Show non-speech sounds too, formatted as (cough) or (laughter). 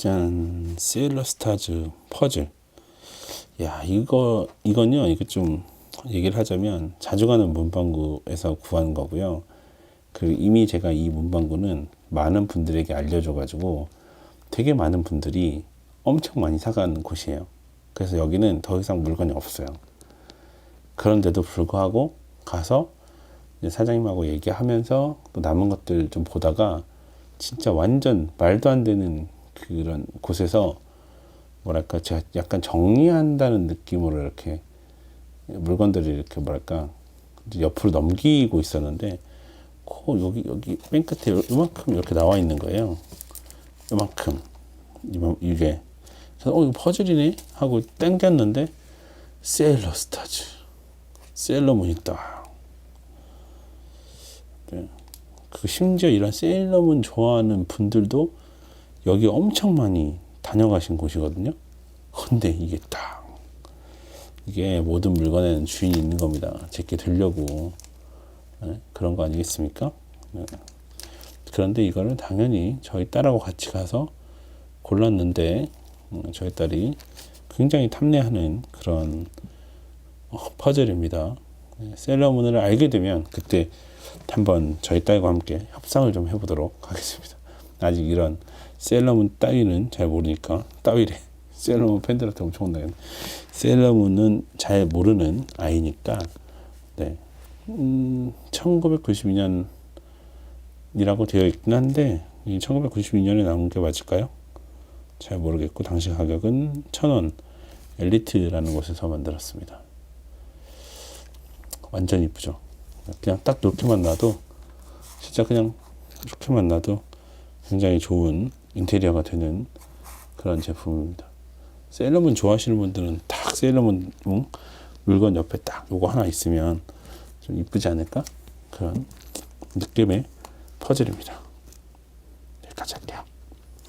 짠 세일러스타즈 퍼즐. 야 이거 이건요 이거 좀 얘기를 하자면 자주 가는 문방구에서 구한 거고요. 그 이미 제가 이 문방구는 많은 분들에게 알려줘 가지고 되게 많은 분들이 엄청 많이 사가는 곳이에요. 그래서 여기는 더 이상 물건이 없어요. 그런데도 불구하고 가서 사장님하고 얘기하면서 또 남은 것들 좀 보다가 진짜 완전 말도 안 되는 그런 곳에서 뭐랄까 제가 약간 정리한다는 느낌으로 이렇게 물건들을 이렇게 뭐랄까 옆으로 넘기고 있었는데 코 여기 여기 맨 끝에 요- 요만큼 이렇게 나와 있는 거예요. 요만큼 이만 이게 그래서 어 이거 퍼즐이네 하고 땡겼는데 세일러 스타즈 세일러문 있다. 네. 그 심지어 이런 세일러문 좋아하는 분들도 여기 엄청 많이 다녀가신 곳이거든요. 근데 이게 딱 이게 모든 물건에는 주인이 있는 겁니다. 제게 들려고 네, 그런 거 아니겠습니까? 네. 그런데 이거를 당연히 저희 딸하고 같이 가서 골랐는데 음, 저희 딸이 굉장히 탐내하는 그런 어, 퍼즐입니다. 네, 셀러문을 알게 되면 그때 한번 저희 딸과 함께 협상을 좀 해보도록 하겠습니다. 아직 이런 셀러문 따위는 잘 모르니까 따위래. (laughs) 셀러문 팬들한테 엄청 혼나겠네. 셀러문은 잘 모르는 아이니까 네. 음, 1992년이라고 되어 있긴 한데 이 1992년에 나온 게 맞을까요? 잘 모르겠고 당시 가격은 1,000원 엘리트라는 곳에서 만들었습니다. 완전 이쁘죠. 그냥 딱 이렇게만 놔도 진짜 그냥 이렇게만 놔도 굉장히 좋은 인테리어가 되는 그런 제품입니다. 세일러문 좋아하시는 분들은 딱 응? 물건 옆에 딱 요거 하나 있으면 좀 이쁘지 않을까? 그런 느낌의 퍼즐입니다.